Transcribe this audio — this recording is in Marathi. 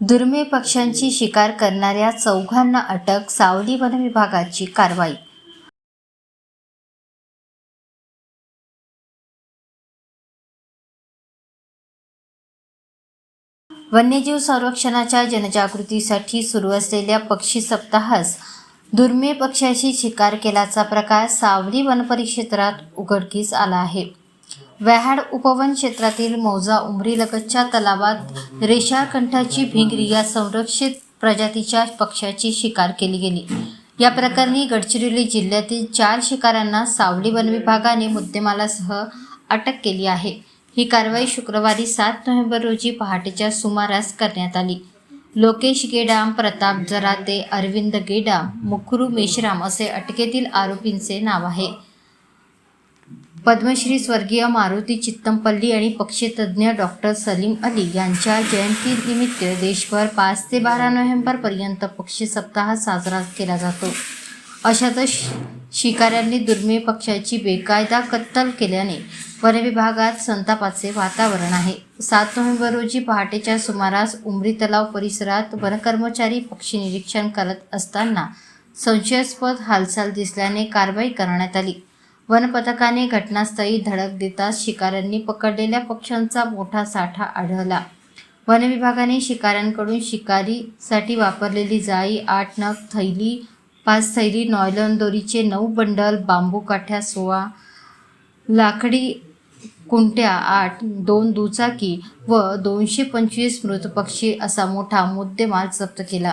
दुर्मिळ पक्ष्यांची शिकार करणाऱ्या चौघांना अटक सावली वन विभागाची कारवाई. वन्यजीव संरक्षणाच्या जनजागृतीसाठी सुरू असलेल्या पक्षी सप्ताहास दुर्मिळ पक्ष्याशी शिकार केल्याचा प्रकार सावली वनपरिक्षेत्रात उघडकीस आला आहे. व्याहाड उपवन क्षेत्रातील मौजा उमरीलगतच्या तलावात रेषाकंठाची भिंगरी या संरक्षित प्रजातीच्या पक्ष्याची शिकार केली गेली. या प्रकरणी गडचिरोली जिल्ह्यातील चार शिकाऱ्यांना सावली वन विभागाने मुद्देमालासह अटक केली आहे. ही कारवाई शुक्रवारी सात नोव्हेंबर रोजी पहाटेच्या सुमारास करण्यात आली. लोकेश गेडाम प्रताप जराते अरविंद गेडाम मुखरू मेश्राम असे अटकेतील आरोपींचे नाव आहे. पद्मश्री स्वर्गीय मारुती चित्तमपल्ली आणि पक्षीतज्ञ डॉक्टर सलीम अली यांच्या जयंतीनिमित्त देशभर पाच ते बारा नोव्हेंबरपर्यंत पक्षी सप्ताह साजरा केला जातो. अशातच शिकाऱ्यांनी दुर्मिळ पक्ष्याची बेकायदा कत्तल केल्याने वनविभागात संतापाचे वातावरण आहे. सात नोव्हेंबर रोजी पहाटेच्या सुमारास उमरी तलाव परिसरात वनकर्मचारी पक्षी निरीक्षण करत असताना संशयास्पद हालचाल दिसल्याने कारवाई करण्यात आली. वनपथकाने घटनास्थळी धडक देताच शिकाऱ्यांनी पकडलेल्या पक्ष्यांचा मोठा साठा आढळला. वनविभागाने शिकाऱ्यांकडून शिकारीसाठी वापरलेली जाळी आठ नग थैली पाच थैली नॉयलॉन दोरीचे नऊ बंडल बांबू काठ्या सोळा लाकडी कुंट्या आठ दोन दुचाकी व दोनशे पंचवीस मृत पक्षी असा मोठा मुद्देमाल जप्त केला.